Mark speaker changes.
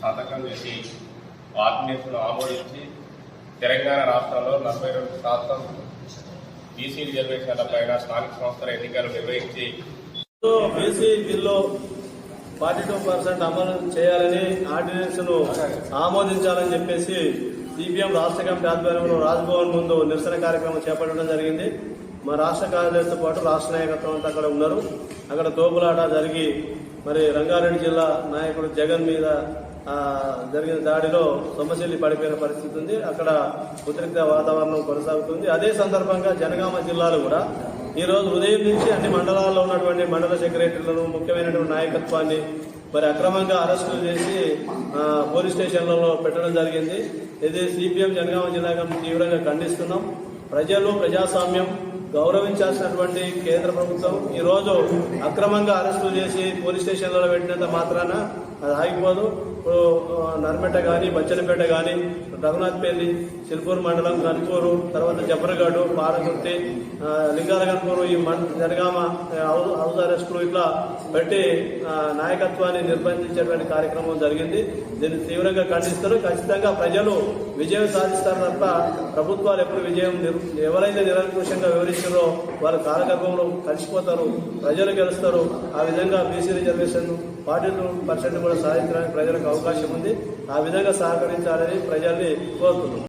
Speaker 1: సంతకం చేసి ఆర్డినెన్స్ను ఆమోదించి తెలంగాణ రాష్ట్రంలో నలభై రెండు శాతం బీసీ రిజర్వేషన్ల పైన స్థానిక సంస్థల ఎన్నికలు నిర్వహించి
Speaker 2: BC bill forty two percent అమలు చేయాలని ఆర్డినెన్స్ను ఆమోదించాలని చెప్పేసి సిపిఎం రాష్ట్ర కమిటీ ఆధ్వర్యంలో రాజ్భవన్ ముందు నిరసన కార్యక్రమం చేపట్టడం జరిగింది. మా రాష్ట్ర కార్యాలయంతో పాటు రాష్ట్ర నాయకత్వం అంతా అక్కడ ఉన్నారు. అక్కడ తోపులాట జరిగి మరి రంగారెడ్డి జిల్లా నాయకుడు జగన్ మీద జరిగిన దాడిలో సొమ్మశెల్లి పడిపోయిన పరిస్థితి ఉంది. అక్కడ ఉద్రిక్త వాతావరణం కొనసాగుతుంది. అదే సందర్భంగా జనగామ జిల్లాలో కూడా ఈరోజు ఉదయం నుంచి అన్ని మండలాల్లో ఉన్నటువంటి మండల సెక్రటరీలను ముఖ్యమైనటువంటి నాయకత్వాన్ని మరి అక్రమంగా అరెస్టులు చేసి పోలీస్ స్టేషన్లలో పెట్టడం జరిగింది. ఇది సిపిఎం జనగామ జిల్లా తీవ్రంగా ఖండిస్తున్నాం. ప్రజలు ప్రజాస్వామ్యం గౌరవించాల్సినటువంటి కేంద్ర ప్రభుత్వం ఈ రోజు అక్రమంగా అరెస్టులు చేసి పోలీస్ స్టేషన్లలో పెట్టినంత మాత్రాన అది ఆగిపోదు. ఇప్పుడు నర్మెట కానీ బచ్చనపేట కానీ రఘునాథ్పల్లి సిల్పూర్ మండలం గన్పూరు తర్వాత జబ్బరగడ్డు పారకుర్తి లింగాల గన్పూరు ఈ మండ జనగామ ఆ, హౌస్ అరెస్టులు ఇట్లా పెట్టి నాయకత్వాన్ని నిర్బంధించేటువంటి కార్యక్రమం జరిగింది. దీన్ని తీవ్రంగా ఖండిస్తారు. ఖచ్చితంగా ప్రజలు విజయం సాధిస్తారు తప్ప ప్రభుత్వాలు ఎప్పుడు విజయం ఎవరైతే నిరంకుశంగా రిజర్వేషన్లో వారు కాలగర్భంలో కలిసిపోతారు ప్రజలు గెలుస్తారు. ఆ విధంగా BC reservation forty two percent కూడా సాధించడానికి ప్రజలకు అవకాశం ఉంది. ఆ విధంగా సహకరించాలని ప్రజల్ని కోరుతున్నాం.